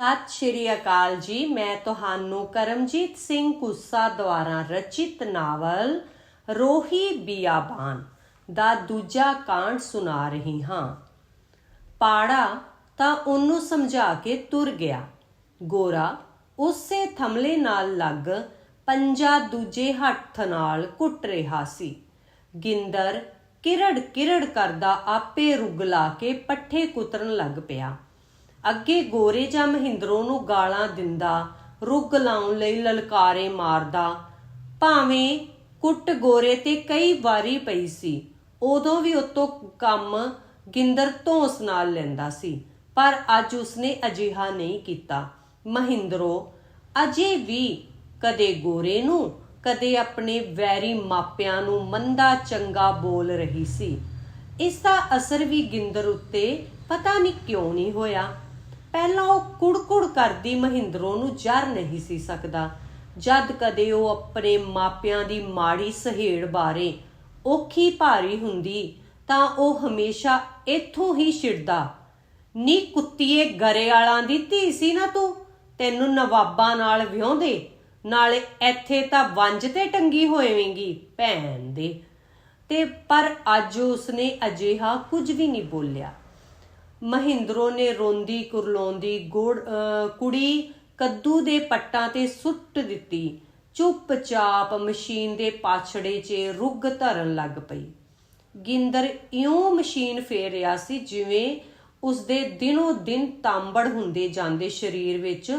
ਸਤਿ ਸ਼੍ਰੀ ਅਕਾਲ ਜੀ। ਮੈਂ ਤੁਹਾਨੂੰ ਕਰਮਜੀਤ ਸਿੰਘ ਕੁੱਸਾ ਦੁਆਰਾ ਰਚਿਤ ਨਾਵਲ ਰੋਹੀ ਬਿਆਬਾਨ ਦਾ ਦੂਜਾ ਕਾਂਡ ਸੁਣਾ ਰਹੀ ਹਾਂ। ਪਾੜਾ ਤਾਂ ਉਹਨੂੰ ਸਮਝਾ ਕੇ ਤੁਰ ਗਿਆ। ਗੋਰਾ ਉਸੇ ਥਮਲੇ ਨਾਲ ਲੱਗ ਪੰਜਾ ਦੂਜੇ ਹੱਥ ਨਾਲ ਕੁੱਟ ਰਿਹਾ ਸੀ। ਗਿੰਦਰ ਕਿਰੜ ਕਿਰੜ ਕਰਦਾ ਆਪੇ ਰੁੱਗ ਲਾ ਕੇ ਪੱਠੇ ਕੁਤਰਨ ਲੱਗ ਪਿਆ। ਅੱਗੇ ਗੋਰੇ ਜਾਂ ਮਹਿੰਦਰੋਂ ਨੂੰ ਗਾਲਾਂ ਦਿੰਦਾ, ਰੁੱਗ ਲਾਉਣ ਲਈ ਲਲਕਾਰੇ ਮਾਰਦਾ। ਭਾਵੇਂ ਕੁੱਟ ਗੋਰੇ ਤੇ ਕਈ ਵਾਰੀ ਪਈ ਸੀ, ਉਦੋਂ ਵੀ ਉਤੋਂ ਕੰਮ ਗਿੰਦਰ ਧੌਂਸ ਨਾਲ ਲੈਂਦਾ ਸੀ, ਪਰ ਅੱਜ ਉਸਨੇ ਅਜਿਹਾ ਨਹੀਂ ਕੀਤਾ। ਮਹਿੰਦਰੋ, ਅਜੇ ਵੀ ਕਦੇ ਗੋਰੇ ਨੂੰ, ਕਦੇ ਆਪਣੇ ਵੈਰੀ ਮਾਪਿਆਂ ਨੂੰ ਮੰਦਾ ਚੰਗਾ ਬੋਲ ਰਹੀ ਸੀ। ਇਸ ਦਾ ਅਸਰ ਵੀ ਗਿੰਦਰ ਉੱਤੇ ਪਤਾ ਨਹੀਂ ਕਿਉਂ ਨਹੀਂ ਹੋਇਆ। ਪਹਿਲਾਂ ਉਹ ਕੁੜਕੁੜ ਕਰਦੀ ਮਹਿੰਦਰੋਂ ਨੂੰ ਜਰ ਨਹੀਂ ਸੀ ਸਕਦਾ। ਜਦ ਕਦੇ ਉਹ ਆਪਣੇ ਮਾਪਿਆਂ ਦੀ ਮਾੜੀ ਸਹੇੜ ਬਾਰੇ ਔਖੀ ਭਾਰੀ ਹੁੰਦੀ, ਤਾਂ ਉਹ ਹਮੇਸ਼ਾ ਇੱਥੋਂ ਹੀ ਛਿੜਦਾ। ਨੀ ਕੁੱਤੀਏ ਗਰੇ ਵਾਲਾਂ ਦੀ ਧੀ ਸੀ ਨਾ ਤੂੰ, ਤੈਨੂੰ ਨਵਾਬਾਂ ਨਾਲ ਵਿਆਹੁੰਦੇ, ਨਾਲੇ ਇੱਥੇ ਤਾਂ ਵੰਜ ਤੇ ਟੰਗੀ ਹੋਏਵੇਂਗੀ ਭੈਣ ਦੇ। ਤੇ ਪਰ ਅੱਜ ਉਸਨੇ ਅਜਿਹਾ ਕੁਝ ਵੀ ਨਹੀਂ ਬੋਲਿਆ। ਮਹਿੰਦਰੋ ਨੇ ਰੋਂਦੀ ਕੁਰਲਾਉਂਦੀ ਕੁੜੀ ਕੱਦੂ ਦੇ ਪੱਟਾਂ ਤੇ ਸੁੱਟ ਦਿੱਤੀ। ਚੁੱਪਚਾਪ ਮਸ਼ੀਨ ਦੇ ਪਾਛੜੇ 'ਚ ਰੁੱਗ ਧਰਨ ਲੱਗ ਪਈ। ਗਿੰਦਰ ਇਉਂ ਮਸ਼ੀਨ ਫੇਰ ਰਿਹਾ ਸੀ ਜਿਵੇਂ ਉਸਦੇ ਦਿਨੋ ਦਿਨ ਤਾਂਬੜ ਹੁੰਦੇ ਜਾਂਦੇ ਸਰੀਰ ਵਿੱਚ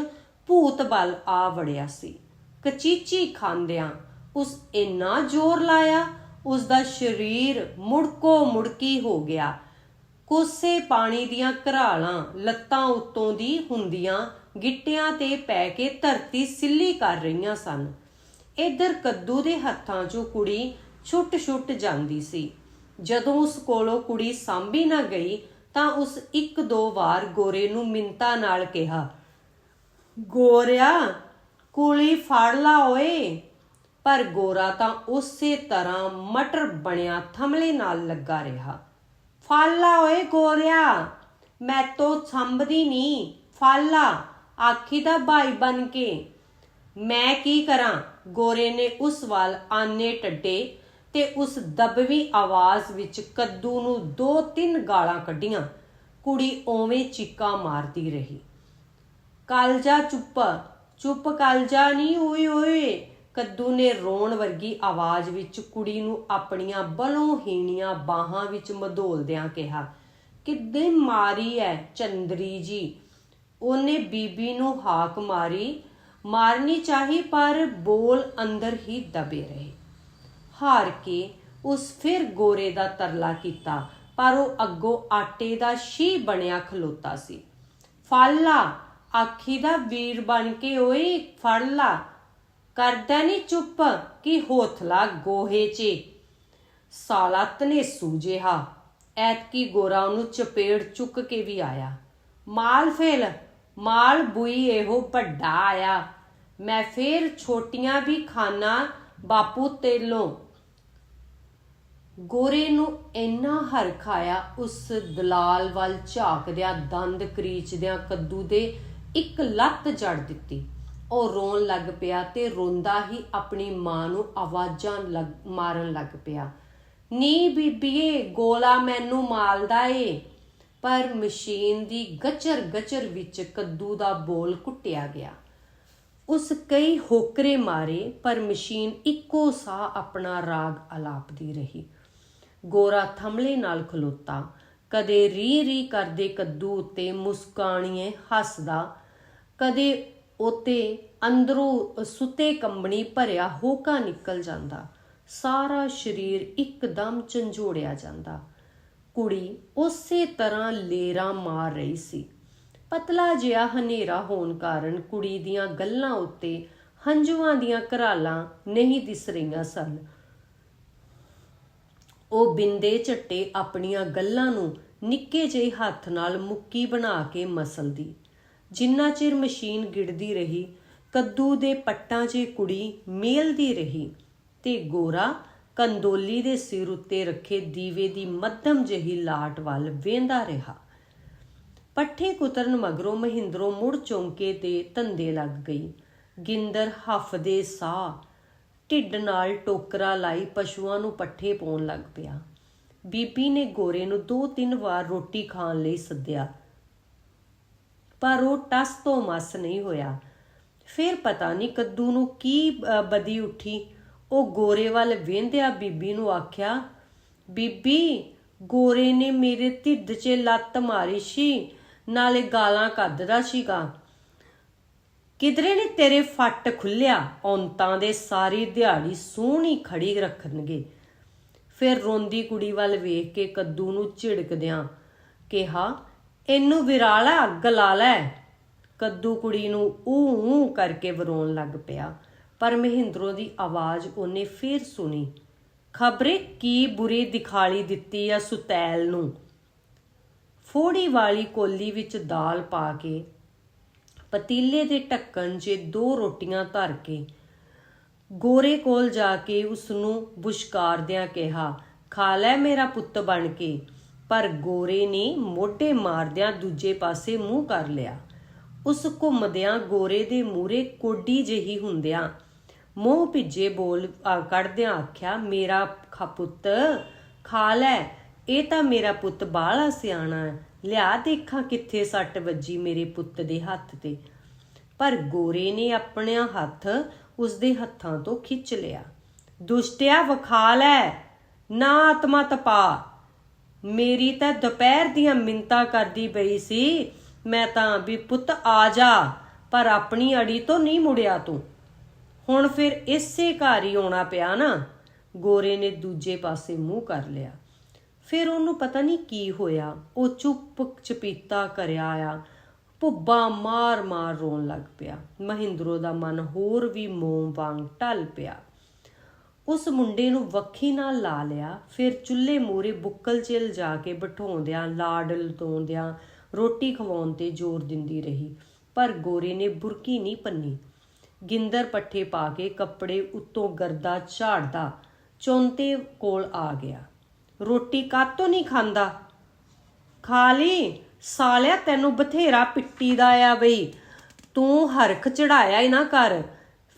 ਭੂਤ ਬਲ ਆ ਵੜਿਆ ਸੀ। ਕਚੀਚੀ ਖਾਂਦਿਆਂ ਉਸ ਇੰਨਾ ਜ਼ੋਰ ਲਾਇਆ ਉਸ ਦਾ ਸਰੀਰ ਮੁੜਕੋ ਮੁੜਕੀ ਹੋ ਗਿਆ। ਕੋਸੇ ਪਾਣੀ ਦੀਆਂ ਘਰਾਲਾਂ ਲੱਤਾਂ ਉੱਤੋਂ ਦੀ ਹੁੰਦੀਆਂ ਗਿੱਟਿਆਂ ਤੇ ਪੈ ਕੇ ਧਰਤੀ ਸਿੱਲੀ ਕਰ ਰਹੀਆਂ ਸਨ। ਇਧਰ ਕੱਦੂ ਦੇ ਹੱਥਾਂ 'ਚੋਂ ਕੁੜੀ ਛੁੱਟ-ਛੁੱਟ ਜਾਂਦੀ ਸੀ। ਜਦੋਂ ਉਸ ਕੋਲੋਂ ਕੁੜੀ ਸਾਂਭੀ ਨਾ ਗਈ ਤਾਂ ਉਸ ਇੱਕ ਦੋ ਵਾਰ ਗੋਰੇ ਨੂੰ ਮਿੰਤਾ ਨਾਲ ਕਿਹਾ, ਗੋਰਿਆ, ਕੁਲੀ ਫੜ ਲਾ ਓਏ। ਪਰ ਗੋਰਾ ਤਾਂ ਉਸੇ ਤਰ੍ਹਾਂ ਮਟਰ ਬਣਿਆ ਥਮਲੇ ਨਾਲ ਲੱਗਾ ਰਿਹਾ। ਫਾਲਾ ਓਏ ਗੋਰਿਆ, ਮੈਂ ਤੋ ਸੰਭਦੀ ਨਹੀਂ ਫਾਲਾ ਆਖੀ ਦਾ ਭਾਈ ਬਨ ਕੇ। ਮੈਂ ਕੀ ਕਰਾਂ? ਗੋਰੇ ਨੇ ਉਸ ਵੱਲ ਆਨੇ ਟੱਡੇ ਤੇ ਉਸ ਦਬਵੀਂ ਆਵਾਜ਼ ਵਿੱਚ ਕੱਦੂ ਨੂੰ ਦੋ ਤਿੰਨ ਗਾਲਾਂ ਕੱਢੀਆਂ। ਕੁੜੀ ਓਵੇਂ ਚੀਕਾਂ ਮਾਰਦੀ ਰਹੀ। ਕਾਲਜਾ ਚੁੱਪ ਚੁੱਪ ਕਾਲਜਾ ਨਹੀਂ ਓਏ ਓਏ ਕੱਦੂ ਨੇ ਰੋਣ ਵਰਗੀ ਆਵਾਜ਼ ਵਿੱਚ ਕੁੜੀ ਨੂੰ ਆਪਣੀਆਂ ਬਲੋਂ ਹੀਣੀਆਂ ਬਾਹਾਂ ਵਿੱਚ ਮਧੋਲਦਿਆਂ ਕਿਹਾ, ਕਿੱਦੇ ਮਾਰੀ ਐ ਚੰਦਰੀ ਜੀ? ਉਹਨੇ ਬੀਬੀ ਨੂੰ ਹਾਕ ਮਾਰੀ, ਮਾਰਨੀ ਚਾਹੀ ਪਰ ਬੋਲ ਅੰਦਰ ਹੀ ਦਬੇ ਰਹੇ। ਹਾਰ ਕੇ ਉਸ ਫਿਰ ਗੋਰੇ ਦਾ ਤਰਲਾ ਕੀਤਾ, ਪਰ ਉਹ ਅੱਗੋਂ ਆਟੇ ਦਾ ਸ਼ੀ ਬਣਿਆ ਖਲੋਤਾ ਸੀ। ਫੜ ਲਾ, ਆਖੀ ਦਾ ਵੀਰ ਬਣ ਕੇ ਓਏ, ਫੜ ਲਾ। ਕਰਦਾ ਨਹੀਂ ਚੁੱਪ ਕਿ ਹੋਥਲਾ ਗੋਹੇ 'ਚ। ਸਾਲਾ ਤਨੇ ਸੂਜੇਹਾ ਐਤਕੀ ਗੋਰਾ ਉਹਨੂੰ ਚਪੇੜ ਚੁੱਕ ਕੇ ਵੀ ਆਇਆ। ਮਾਲ ਫੇਲ, ਮਾਲ ਬੁਈ ਇਹੋ ਵੱਡਾ ਆਇਆ। ਮੈਂ ਫੇਰ ਛੋਟੀਆਂ ਵੀ ਖਾਨਾ ਬਾਪੂ ਤੇਲੋਂ। ਗੋਰੇ ਨੂੰ ਇੰਨਾ ਹਰਖ ਆਇਆ ਉਸ ਦਲਾਲ ਵੱਲ ਝਾਕਦਿਆਂ ਦੰਦ ਕਰੀਚਦਿਆਂ ਕੱਦੂ ਦੇ ਇੱਕ ਲੱਤ ਜੜ ਦਿੱਤੀ। ਉਹ ਰੋਣ ਲੱਗ ਪਿਆ ਤੇ ਰੋਂਦਾ ਹੀ ਆਪਣੀ ਮਾਂ ਨੂੰ ਆਵਾਜ਼ਾਂ ਲੱਗ- ਮਾਰਨ ਲੱਗ ਪਿਆ। ਨੀ ਬੀਬੀਏ, ਗੋਲਾ ਮੈਨੂੰ ਮਾਲਦਾ ਏ। ਪਰ ਮਸ਼ੀਨ ਦੀ ਗਚਰ ਗਚਰ ਵਿੱਚ ਕੱਦੂ ਦਾ ਬੋਲ ਕੁੱਟਿਆ ਗਿਆ। ਉਸ ਕਈ ਹੋਕਰੇ ਮਾਰੇ, ਪਰ ਮਸ਼ੀਨ ਇੱਕੋ ਸਾਹ ਆਪਣਾ ਰਾਗ ਅਲਾਪਦੀ ਰਹੀ। ਗੋਰਾ ਥਮਲੇ ਨਾਲ ਖਲੋਤਾ। ਕਦੇ ਰੀ ਰੀ ਕਰਦੇ ਕੱਦੂ ਉੱਤੇ ਮੁਸਕਾਣੀਏ ਹੱਸਦਾ, ਕਦੇ ਉਤੇ ਅੰਦਰੋਂ ਸੁੱਤੇ ਕੰਬਣੀ ਭਰਿਆ ਹੋਕਾ ਨਿਕਲ ਜਾਂਦਾ। ਸਾਰਾ ਸਰੀਰ ਇੱਕਦਮ ਝੰਜੋੜਿਆ ਜਾਂਦਾ। ਕੁੜੀ ਉਸੇ ਤਰ੍ਹਾਂ ਲੇਰਾ ਮਾਰ ਰਹੀ ਸੀ। ਪਤਲਾ ਜਿਹਾ ਹਨੇਰਾ ਹੋਣ ਕਾਰਨ ਕੁੜੀ ਦੀਆਂ ਗੱਲਾਂ ਉੱਤੇ ਹੰਝੂਆਂ ਦੀਆਂ ਘਰਾਲਾਂ ਨਹੀਂ ਦਿਸ ਰਹੀਆਂ ਸਨ। ਉਹ ਬਿੰਦੇ ਝੱਟੇ ਆਪਣੀਆਂ ਗੱਲਾਂ ਨੂੰ ਨਿੱਕੇ ਜਿਹੇ ਹੱਥ ਨਾਲ ਮੁੱਕੀ ਬਣਾ ਕੇ ਮਸਲਦੀ। ਜਿੰਨਾ ਚਿਰ ਮਸ਼ੀਨ ਗਿੜਦੀ ਰਹੀ, ਕੱਦੂ ਦੇ ਪੱਟਾਂ 'ਚ ਕੁੜੀ ਮੇਲਦੀ ਰਹੀ ਤੇ ਗੋਰਾ ਕੰਦੋਲੀ ਦੇ ਸਿਰ ਉੱਤੇ ਰੱਖੇ ਦੀਵੇ ਦੀ ਮੱਧਮ ਜਿਹੀ ਲਾਟ ਵੱਲ ਵੇਂਦਾ ਰਿਹਾ। ਪੱਠੇ ਕੁਤਰਨ ਮਗਰੋਂ ਮਹਿੰਦਰੋਂ ਮੁੜ ਚੌਂਕੇ ਤੇ ਧੰਦੇ ਲੱਗ ਗਈ। ਗਿੰਦਰ ਹਫਦੇ ਸਾਹ, ਢਿੱਡ ਨਾਲ ਟੋਕਰਾ ਲਾਈ ਪਸ਼ੂਆਂ ਨੂੰ ਪੱਠੇ ਪਾਉਣ ਲੱਗ ਪਿਆ। ਬੀਬੀ ਨੇ ਗੋਰੇ ਨੂੰ ਦੋ ਤਿੰਨ ਵਾਰ ਰੋਟੀ ਖਾਣ ਲਈ ਸੱਦਿਆ। ਪਰ ਉਹ ਟਸ ਤੋਂ ਮਸ ਨਹੀਂ ਹੋਇਆ। ਫਿਰ ਪਤਾ ਨਹੀਂ ਕੱਦੂ ਨੂੰ ਕੀ ਬਦੀ ਉੱਠੀ। ਉਹ ਗੋਰੇ ਵੱਲ ਵੇਂਦਿਆ ਬੀਬੀ ਨੂੰ ਆਖਿਆ, ਬੀਬੀ, ਗੋਰੇ ਨੇ ਮੇਰੇ ਢਿੱਡ 'ਚ ਲੱਤ ਮਾਰੀ ਸੀ, ਨਾਲੇ ਗਾਲਾਂ ਕੱਢਦਾ ਸੀਗਾ। ਕਿਧਰੇ ਨੇ ਤੇਰੇ ਫੱਟ ਖੁੱਲਿਆ? ਔਂਤਾਂ ਦੇ ਸਾਰੀ ਦਿਹਾੜੀ ਸੋਹਣੀ ਖੜੀ ਰੱਖਣਗੇ। ਫਿਰ ਰੋਂਦੀ ਕੁੜੀ ਵੱਲ ਵੇਖ ਕੇ ਕੱਦੂ ਨੂੰ ਝਿੜਕਦਿਆਂ ਕਿਹਾ ਇਹਨੂੰ ਵਿਰਾਲਾ ਅੱਗ ਲਾ ਲੈ ਕੱਦੂ ਕੁੜੀ ਨੂੰ ਊ ਊ ਕਰਕੇ ਵਰੋਣ ਲੱਗ ਪਿਆ। ਪਰ ਮਹਿੰਦਰੋਂ ਦੀ ਆਵਾਜ਼ ਉਹਨੇ ਫੇਰ ਸੁਣੀ। ਖਬਰੇ ਕੀ ਬੁਰੀ ਦਿਖਾਲੀ ਦਿੱਤੀ ਆ ਸੁਤੈਲ ਨੂੰ। ਫੋੜੀ ਵਾਲੀ ਕੋਲੀ ਵਿੱਚ ਦਾਲ ਪਾ ਕੇ, ਪਤੀਲੇ ਦੇ ਢੱਕਣ 'ਚ ਦੋ ਰੋਟੀਆਂ ਧਰ ਕੇ, ਗੋਰੇ ਕੋਲ ਜਾ ਕੇ ਉਸ ਨੂੰ ਬੁਸ਼ਕਾਰਦਿਆਂ ਕਿਹਾ, ਖਾ ਲੈ ਮੇਰਾ ਪੁੱਤ ਬਣ ਕੇ। ਪਰ ਗੋਰੇ ਨੇ ਮੋਢੇ ਮਾਰਦਿਆਂ ਦੂਜੇ ਪਾਸੇ ਮੂੰਹ ਕਰ ਲਿਆ। ਉਸ ਘੁੰਮਦਿਆਂ ਗੋਰੇ ਦੇ ਮੂਰੇ ਕੋਡੀ ਜਿਹੀ ਹੁੰਦਿਆਂ ਮੂੰਹ ਭਿੱਜੇ ਬੋਲ ਕੱਢਦਿਆਂ ਆਖਿਆ, ਮੇਰਾ ਖਾ ਪੁੱਤ ਖਾ ਲੈ। ਇਹ ਤਾਂ ਮੇਰਾ ਪੁੱਤ ਬਾਹਲਾ ਸਿਆਣਾ ਲਿਆ ਦੇਖਾਂ ਕਿੱਥੇ ਸੱਟ ਵੱਜੀ ਮੇਰੇ ਪੁੱਤ ਦੇ ਹੱਥ ਤੇ। ਪਰ ਗੋਰੇ ਨੇ ਆਪਣਿਆ ਹੱਥ ਉਸਦੇ ਹੱਥਾਂ ਤੋਂ ਖਿੱਚ ਲਿਆ। ਦੁਸ਼ਟਿਆ, ਵਿਖਾ ਲੈ। ਨਾ ਆਤਮਾ ਤਪਾ। ਮੇਰੀ ਤਾਂ ਦੁਪਹਿਰ ਦੀਆਂ ਮਿੰਤਾ ਕਰਦੀ ਪਈ ਸੀ। ਮੈਂ ਤਾਂ ਵੀ ਪੁੱਤ ਆ ਜਾ, ਪਰ ਆਪਣੀ ਅੜੀ ਤੋਂ ਨਹੀਂ ਮੁੜਿਆ ਤੂੰ। ਹੁਣ ਫਿਰ ਇਸੇ ਘਰ ਹੀ ਆਉਣਾ ਪਿਆ ਨਾ। ਗੋਰੇ ਨੇ ਦੂਜੇ ਪਾਸੇ ਮੂੰਹ ਕਰ ਲਿਆ। ਫਿਰ ਉਹਨੂੰ ਪਤਾ ਨਹੀਂ ਕੀ ਹੋਇਆ। ਉਹ ਚੁੱਪ ਚਪੀਤਾ ਕਰਿਆ ਆ। ਭੁੱਬਾ ਮਾਰ-ਮਾਰ ਰੋਣ ਲੱਗ ਪਿਆ। ਮਹਿੰਦਰੋ ਦਾ ਮਨ ਹੋਰ ਵੀ ਮੋਮ ਵਾਂਗ ਢਲ ਪਿਆ। ਉਸ ਮੁੰਡੇ ਨੂੰ ਵੱਖੀ ਨਾਲ ਲਾ ਲਿਆ, ਫਿਰ ਚੁੱਲ੍ਹੇ ਮੂਰੇ ਬੁੱਕਲ 'ਚ ਲਿਜਾ ਕੇ ਬਿਠਾਉਂਦਿਆਂ ਲਾਡ ਲਤੋਂਦਿਆਂ ਰੋਟੀ ਖਵਾਉਣ ਤੇ ਜ਼ੋਰ ਦਿੰਦੀ ਰਹੀ, ਪਰ ਗੋਰੇ ਨੇ ਬੁਰਕੀ ਨਹੀਂ ਪੰਨੀ। ਗਿੰਦਰ ਪੱਠੇ ਪਾ ਕੇ ਕੱਪੜੇ ਉੱਤੋਂ ਗਰਦਾ ਝਾੜਦਾ ਚੌਂਤੇ ਕੋਲ ਆ ਗਿਆ। ਰੋਟੀ ਕਾਤੋਂ ਨਹੀਂ ਖਾਂਦਾ? ਖਾ ਲਈ ਸਾਲਿਆ, ਤੈਨੂੰ ਬਥੇਰਾ ਪਿੱਟੀ ਦਾ ਆ ਬਈ। ਤੂੰ ਹਰਖ ਚੜਾਇਆ ਹੀ ਨਾ ਕਰ।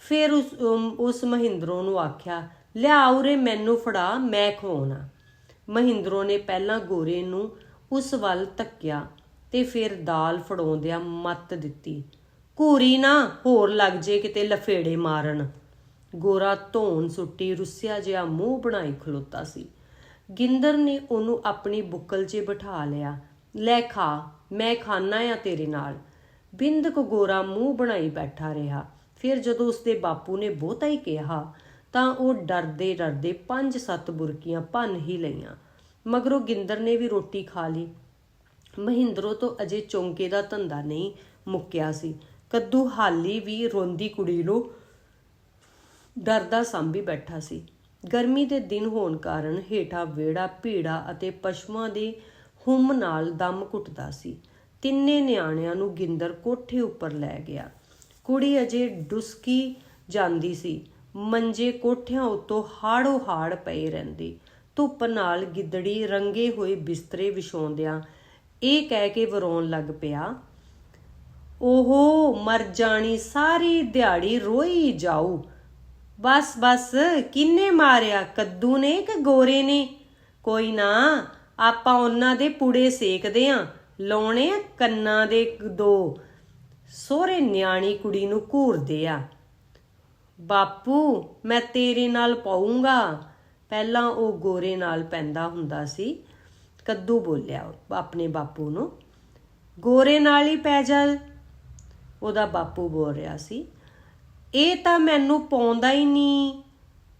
ਫਿਰ ਉਸ ਉਸ ਮਹਿੰਦਰੋਂ ਨੂੰ ਆਖਿਆ ਲਿਆ ਉਰੇ ਮੈਨੂੰ ਫੜਾ, ਮੈਂ ਖਵਾਉਣਾ ਮਹਿੰਦਰੋਂ ਨੇ ਪਹਿਲਾਂ ਗੋਰੇ ਨੂੰ ਉਸ ਵੱਲ ਤੱਕਿਆ ਤੇ ਫਿਰ ਦਾਲ ਫੜਾਉਂਦਿਆਂ ਮੱਤ ਦਿੱਤੀ, ਘੂਰੀ ਨਾ, ਹੋਰ ਲੱਗ ਜੇ ਕਿਤੇ ਲਫੇੜੇ ਮਾਰਨ। ਗੋਰਾ ਧੋਣ ਸੁੱਟੀ ਰੁੱਸਿਆ ਜਿਹਾ ਮੂੰਹ ਬਣਾਈ ਖਲੋਤਾ ਸੀ। ਗਿੰਦਰ ਨੇ ਉਹਨੂੰ ਆਪਣੀ ਬੁੱਕਲ 'ਚ ਬਿਠਾ ਲਿਆ, ਲੈ ਖਾ, ਮੈਂ ਖਾਣਾ ਆ ਤੇਰੇ ਨਾਲ। ਬਿੰਦ ਕੋ ਗੋਰਾ ਮੂੰਹ ਬਣਾਈ ਬੈਠਾ ਰਿਹਾ। ਫਿਰ ਜਦੋਂ ਉਸਦੇ ਬਾਪੂ ਨੇ ਬਹੁਤਾ ਹੀ ਕਿਹਾ, ਤਾਂ ਉਹ ਡਰਦੇ ਡਰਦੇ ਪੰਜ ਸੱਤ ਬੁਰਕੀਆਂ ਭੰਨ ਹੀ ਲਈਆਂ। ਮਗਰੋਂ ਗਿੰਦਰ ਨੇ ਵੀ ਰੋਟੀ ਖਾ ਲਈ। ਮਹਿੰਦਰੋ ਤੋਂ ਅਜੇ ਚੌਂਕੇ ਦਾ ਧੰਦਾ ਨਹੀਂ ਮੁੱਕਿਆ ਸੀ। ਕੱਦੂ ਹਾਲੀ ਵੀ ਰੋਂਦੀ ਕੁੜੀ ਨੂੰ ਡਰਦਾ ਸਾਂਭੀ ਬੈਠਾ ਸੀ। ਗਰਮੀ ਦੇ ਦਿਨ ਹੋਣ ਕਾਰਨ ਹੇਠਾਂ ਵਿਹੜਾ, ਭੀੜਾ ਅਤੇ ਪਸ਼ੂਆਂ ਦੇ ਹੁੰਮ ਨਾਲ ਦਮ ਘੁੱਟਦਾ ਸੀ। ਤਿੰਨੇ ਨਿਆਣਿਆਂ ਨੂੰ ਗਿੰਦਰ ਕੋਠੇ ਉੱਪਰ ਲੈ ਗਿਆ। ਕੁੜੀ ਅਜੇ ਡੁਸਕੀ ਜਾਂਦੀ ਸੀ। ਮੰਜੇ ਕੋਠਿਆਂ ਉੱਤੋਂ ਹਾੜੋ ਹਾੜ ਪਏ ਰਹਿੰਦੀ। ਧੁੱਪ ਨਾਲ ਗਿੱਦੜੀ ਰੰਗੇ ਹੋਏ ਬਿਸਤਰੇ ਵਿਛਾਉਂਦਿਆਂ ਇਹ ਕਹਿ ਕੇ ਵਰੋਣ ਲੱਗ ਪਿਆ, ਓਹੋ, ਮਰ ਜਾਣੀ ਸਾਰੀ ਦਿਹਾੜੀ ਰੋਈ ਜਾਊ। ਬਸ ਬਸ, ਕਿੰਨੇ ਮਾਰਿਆ? ਕੱਦੂ ਨੇ ਕਿ ਗੋਰੇ ਨੇ? ਕੋਈ ਨਾ, ਆਪਾਂ ਉਹਨਾਂ ਦੇ ਪੁੜੇ ਸੇਕਦੇ ਆਂ। ਲਾਉਣੇ ਕੰਨਾਂ ਦੇ ਦੋ। ਸੋਹਰੇ ਨਿਆਣੀ ਕੁੜੀ ਨੂੰ ਘੂਰਦੇ ਆ। ਬਾਪੂ, ਮੈਂ ਤੇਰੇ ਨਾਲ ਪਾਉਂਗਾ। ਪਹਿਲਾਂ ਉਹ ਗੋਰੇ ਨਾਲ ਪੈਂਦਾ ਹੁੰਦਾ ਸੀ। ਕੱਦੂ ਬੋਲਿਆ ਆਪਣੇ ਬਾਪੂ ਨੂੰ। ਗੋਰੇ ਨਾਲ ਹੀ ਪੈ ਜਾ। ਉਹਦਾ ਬਾਪੂ ਬੋਲ ਰਿਹਾ ਸੀ। ਇਹ ਤਾਂ ਮੈਨੂੰ ਪਾਉਂਦਾ ਹੀ ਨਹੀਂ।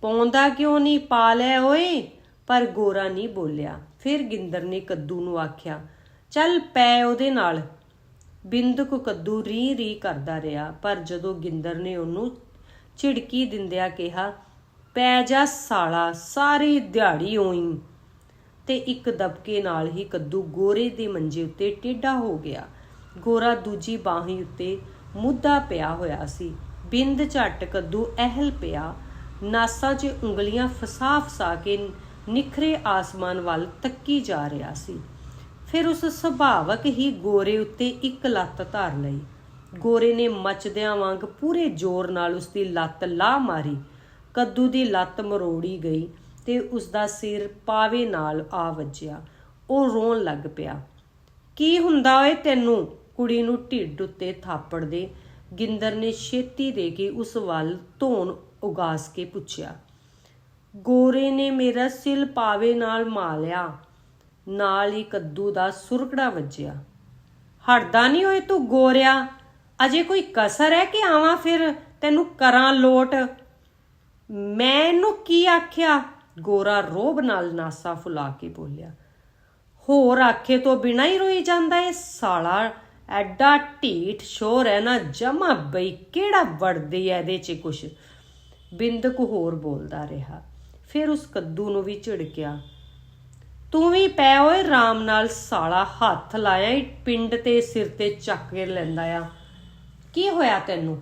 ਪਾਉਂਦਾ ਕਿਉਂ ਨਹੀਂ? ਪਾ ਲੈ ਓਏ। ਪਰ ਗੋਰਾ ਨਹੀਂ ਬੋਲਿਆ। ਫਿਰ ਗਿੰਦਰ ਨੇ ਕੱਦੂ ਨੂੰ ਆਖਿਆ, ਚੱਲ ਪੈ ਉਹਦੇ ਨਾਲ। ਬਿੰਦਕ ਕੱਦੂ ਰੀ ਰੀ ਕਰਦਾ ਰਿਹਾ, ਪਰ ਜਦੋਂ ਗਿੰਦਰ ਨੇ ਉਹਨੂੰ ਝਿੜਕੀ ਦਿੰਦਿਆਂ ਕਿਹਾ, ਪੈ ਜਾ ਸਾਲਾ, ਸਾਰੀ ਦਿਹਾੜੀ ਹੋਈ ਤੇ ਇੱਕ ਦਬਕੇ ਨਾਲ ਹੀ ਕੱਦੂ ਗੋਰੇ ਦੇ ਮੰਜੇ ਉੱਤੇ ਟੇਢਾ ਹੋ ਗਿਆ। ਗੋਰਾ ਦੂਜੀ ਬਾਹੀ ਉੱਤੇ ਮੁੱਦਾ ਪਿਆ ਹੋਇਆ ਸੀ। ਬਿੰਦ ਝੱਟ ਕੱਦੂ ਅਹਿਲ ਪਿਆ। ਨਾਸਾਂ 'ਚ ਉਂਗਲੀਆਂ ਫਸਾ ਫਸਾ ਕੇ ਨਿਖਰੇ ਆਸਮਾਨ ਵੱਲ ਤੱਕੀ ਜਾ ਰਿਹਾ ਸੀ। ਫਿਰ ਉਸ ਸੁਭਾਵਕ ਹੀ ਗੋਰੇ ਉੱਤੇ ਇੱਕ ਲੱਤ ਧਾਰ ਲਈ। ਗੋਰੇ ਨੇ ਮੱਚਦਿਆਂ ਵਾਂਗ ਪੂਰੇ ਜ਼ੋਰ ਨਾਲ ਉਸ ਦੀ ਲੱਤ ਲਾ ਮਾਰੀ। ਕੱਦੂ ਦੀ ਲੱਤ ਮਰੋੜੀ ਗਈ ਤੇ ਉਸ ਦਾ ਸਿਰ ਪਾਵੇ ਨਾਲ ਆ ਵੱਜਿਆ। ਉਹ ਰੋਣ ਲੱਗ ਪਿਆ। ਕੀ ਹੁੰਦਾ ਓਏ ਤੈਨੂੰ? ਕੁੜੀ ਨੂੰ ਢਿੱਡ ਉੱਤੇ ਥਾਪੜ ਦੇ। ਗਿੰਦਰ ਨੇ ਛੇਤੀ ਦੇ ਕੇ ਉਸ ਵੱਲ ਧੋਣ ਉਗਾਸ ਕੇ ਪੁੱਛਿਆ। ਗੋਰੇ ਨੇ ਮੇਰਾ ਸਿਲ ਪਾਵੇ ਨਾਲ ਮਾਲਿਆ। ਨਾਲ ਹੀ ਕੱਦੂ ਦਾ ਸੁਰਕੜਾ ਵੱਜਿਆ। ਹਟਦਾ ਨਹੀਂ ਓਏ ਤੂੰ ਗੋਰਿਆ, ਅਜੇ ਕੋਈ ਕਸਰ ਹੈ ਕਿ ਆਵਾਂ ਫਿਰ? ਤੈਨੂੰ ਕਰਾਂ ਲੋਟ। ਮੈਂ ਇਹਨੂੰ ਕੀ ਆਖਿਆ? ਗੋਰਾ ਰੋਬ ਨਾਲ ਨਾਸਾ ਫੁਲਾ ਕੇ ਬੋਲਿਆ। ਹੋਰ ਆਖੇ ਤੋਂ ਬਿਨਾਂ ਹੀ ਰੋਈ ਜਾਂਦਾ ਏ ਸਾਲਾ। ਐਡਾ ਢੀਠ ਸ਼ੋਰ ਹੈ ਨਾ, ਜਮਾ ਬਈ ਕਿਹੜਾ ਵੜਦੀ ਐ ਇਹਦੇ 'ਚ ਕੁਛ। ਬਿੰਦਕ ਹੋਰ ਬੋਲਦਾ ਰਿਹਾ। ਫਿਰ ਉਸ ਕੱਦੂ ਨੂੰ ਵੀ ਝਿੜਕਿਆ। ਤੂੰ ਵੀ ਪੈ ਓਏ ਰਾਮ ਨਾਲ ਸਾਲਾ ਹੱਥ ਲਾਇਆ ਈ, ਪਿੰਡ ਤੇ ਸਿਰ ਤੇ ਚੱਕ ਕੇ ਲੈਂਦਾ ਆ। ਕੀ ਹੋਇਆ ਤੈਨੂੰ?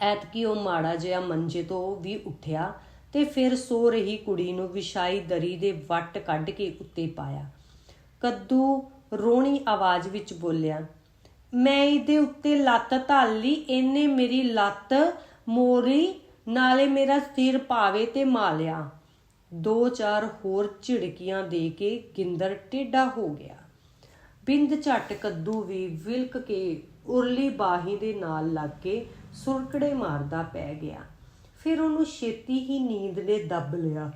ਐਤਕੀ ਉਹ ਮਾੜਾ ਜਿਹਾ ਮੰਜੇ ਤੋਂ ਵੀ ਉੱਠਿਆ ਤੇ ਫਿਰ ਸੋ ਰਹੀ ਕੁੜੀ ਨੂੰ ਵਿਛਾਈ ਦਰੀ ਦੇ ਵੱਟ ਕੱਢ ਕੇ ਉੱਤੇ ਪਾਇਆ। ਕੱਦੂ ਰੋਣੀ ਆਵਾਜ਼ ਵਿੱਚ ਬੋਲਿਆ, ਮੈਂ ਇਹਦੇ ਉੱਤੇ ਲੱਤ ਧਾਲ ਲਈ, ਇਹਨੇ ਮੇਰੀ ਲੱਤ ਮੋਰੀ, ਨਾਲੇ ਮੇਰਾ ਸਿਰ ਪਾਵੇ ਤੇ ਮਾਲਿਆ। ਦੋ ਚਾਰ ਹੋਰ ਝਿੜਕੀਆਂ ਦੇ ਕੇ ਗਿੰਦਰ ਟੇਢਾ ਹੋ ਗਿਆ। ਬਿੰਦ ਝੱਟ ਕੱਦੂ ਵੀ ਵਿਲਕ ਕੇ ਉਰਲੀ ਬਾਹੀ ਦੇ ਨਾਲ ਲੱਗ ਕੇ ਸੁਰਕੜੇ ਮਾਰਦਾ ਪੈ ਗਿਆ। ਫਿਰ ਉਹਨੂੰ ਛੇਤੀ ਹੀ ਨੀਂਦ ਨੇ ਦੱਬ ਲਿਆ।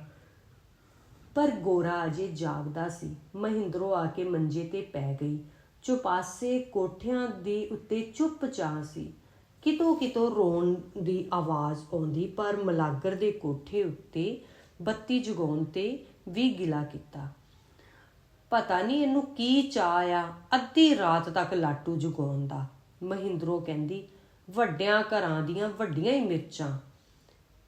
ਪਰ ਗੋਰਾ ਅਜੇ ਜਾਗਦਾ ਸੀ। ਮਹਿੰਦਰੋ ਆ ਕੇ ਮੰਜੇ ਤੇ ਪੈ ਗਈ। ਚੁਪਾਸੇ ਕੋਠਿਆਂ ਦੇ ਉੱਤੇ ਚੁੱਪ ਚਾਹ ਸੀ। ਕਿਤੋਂ ਕਿਤੋਂ ਰੋਣ ਦੀ ਆਵਾਜ਼ ਆਉਂਦੀ, ਪਰ ਮਲਾਗਰ ਦੇ ਕੋਠੇ ਉੱਤੇ ਬੱਤੀ ਜਗਾਉਣ ਤੇ ਵੀ ਗਿਲਾ ਕੀਤਾ। ਪਤਾ ਨਹੀਂ ਇਹਨੂੰ ਕੀ ਚਾਹ ਆ, ਅੱਧੀ ਰਾਤ ਤੱਕ ਲਾਟੂ ਜਗਾਉਣ ਦਾ। ਮਹਿੰਦਰੋ ਕਹਿੰਦੀ, ਵੱਡਿਆਂ ਘਰਾਂ ਦੀਆਂ ਵੱਡੀਆਂ ਹੀ ਮਿਰਚਾਂ।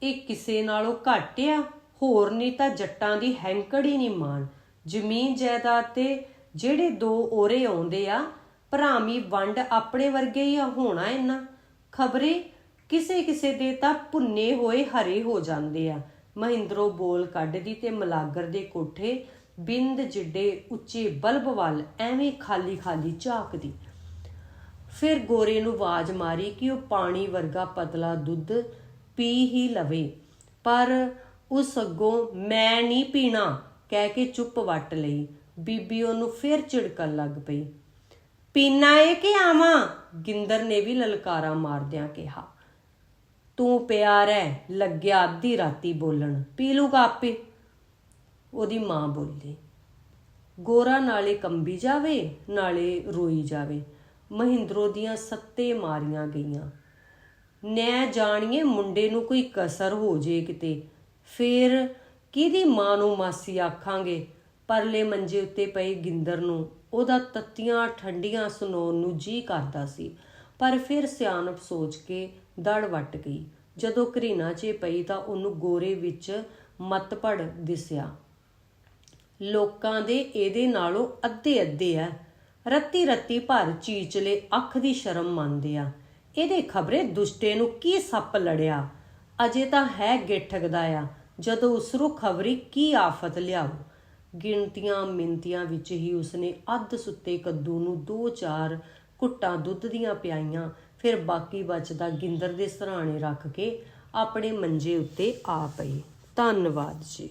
ਇਹ ਕਿਸੇ ਨਾਲੋਂ ਘੱਟ ਆ, ਹੋਰ ਨਹੀਂ ਤਾਂ ਜੱਟਾਂ ਦੀ ਹੈਂਕੜ ਹੀ ਨਹੀਂ ਮਾਣ। ਜ਼ਮੀਨ ਜਾਇਦਾਦ ਤੇ ਜਿਹੜੇ ਦੋ ਓਰੇ ਆਉਂਦੇ ਆ, ਭਰਾਵੀਂ ਵੰਡ ਆਪਣੇ ਵਰਗੇ ਹੀ ਹੋਣਾ ਇਹਨਾਂ। ਖਬਰੇ ਕਿਸੇ ਕਿਸੇ ਦੇ ਤਾਂ ਭੁੰਨੇ ਹੋਏ ਹਰੇ ਹੋ ਜਾਂਦੇ ਆ। ਮਹਿੰਦਰੋ ਬੋਲ ਕੱਢਦੀ ਤੇ ਮਲਾਗਰ ਦੇ ਕੋਠੇ ਬਿੰਦ ਜਿੱਡੇ ਉੱਚੇ ਬਲਬ ਵੱਲ ਐਵੇਂ ਖਾਲੀ ਖਾਲੀ ਝਾਕਦੀ। ਫਿਰ ਗੋਰੇ ਨੂੰ ਆਵਾਜ਼ ਮਾਰੀ ਕਿ ਉਹ ਪਾਣੀ ਵਰਗਾ ਪਤਲਾ ਦੁੱਧ ਪੀ ਹੀ ਲਵੇ, ਪਰ ਉਸ ਅੱਗੋਂ ਮੈਂ ਨਹੀਂ ਪੀਣਾ, ਕਹਿ ਕੇ ਚੁੱਪ ਵੱਟ ਲਈ। ਬੀਬੀ ਉਹਨੂੰ ਫਿਰ ਝਿੜਕਣ ਲੱਗ ਪਈ। ਪੀਣਾ ਏ ਕਿ ਆਵਾਂ? ਗਿੰਦਰ ਨੇ ਵੀ ਲਲਕਾਰਾ ਮਾਰਦਿਆਂ ਕਿਹਾ। ਤੂੰ ਪਿਆਰ ਹੈ ਲੱਗਿਆ ਅੱਧੀ ਰਾਤੀ ਬੋਲਣ। ਪੀ ਲੂਗਾ ਆਪੇ। ਉਹਦੀ ਮਾਂ ਬੋਲੀ, ਗੋਰਾ ਨਾਲੇ ਕੰਬੀ ਜਾਵੇ, ਨਾਲੇ ਰੋਈ ਜਾਵੇ। ਮਹਿੰਦਰੋ ਦੀਆਂ ਸੱਤੇ ਮਾਰੀਆਂ ਗਈਆਂ। ਨੈ ਜਾਣੀਏ ਮੁੰਡੇ ਨੂੰ ਕੋਈ ਕਸਰ ਹੋ ਜੇ ਕਿਤੇ। ਫੇਰ ਕਿਹਦੀ ਮਾਂ ਨੂੰ ਮਾਸੀ ਆਖਾਂਗੇ? ਪਰਲੇ ਮੰਜੇ ਉੱਤੇ ਪਏ ਗਿੰਦਰ ਨੂੰ। ਉਹਦਾ ਤੱਤੀਆਂ ਠੰਡੀਆਂ ਸੁਣਾਉਣ ਨੂੰ ਜੀ ਕਰਦਾ ਸੀ। ਪਰ ਫਿਰ ਸਿਆਣਪ ਸੋਚ ਕੇ ਦੜ ਵੱਟ ਗਈ। ਜਦੋਂ ਘਰੀਨਾ 'ਚ ਪਈ ਤਾਂ ਉਹਨੂੰ ਗੋਰੇ ਵਿੱਚ ਮਤਪੜ ਦਿਸਿਆ। ਲੋਕਾਂ ਦੇ ਇਹਦੇ ਨਾਲੋਂ ਅੱਧੇ ਅੱਧੇ ਆ ਰੱਤੀ ਰੱਤੀ ਭਰ ਚੀਚਲੇ ਅੱਖ ਦੀ ਸ਼ਰਮ ਮੰਨਦੇ ਆ। ਇਹਦੇ ਖਬਰੇ ਦੁਸ਼ਟੇ ਨੂੰ ਕੀ ਸੱਪ ਲੜਿਆ? ਅਜੇ ਤਾਂ ਹੈ ਗਿੱਠਕਦਾ ਆ। ਜਦੋਂ ਉਸਰੂ ਖਬਰੀ ਕੀ ਆਫਤ ਲਿਆਉ ਗਿਣਤੀਆਂ ਮਿੰਤੀਆਂ ਵਿੱਚ ਹੀ ਉਸਨੇ ਅੱਧ ਸੁੱਤੇ ਕੱਦੂ ਨੂੰ ਦੋ ਚਾਰ ਘੁੱਟਾਂ ਦੁੱਧ ਦੀਆਂ ਪਿਆਈਆਂ। ਫਿਰ ਬਾਕੀ ਬਚਦਾ ਗਿੰਦਰ ਦੇ ਸਰਾਣੇ ਰੱਖ ਕੇ ਆਪਣੇ ਮੰਜੇ ਉੱਤੇ ਆ ਪਈ। ਧੰਨਵਾਦ ਜੀ।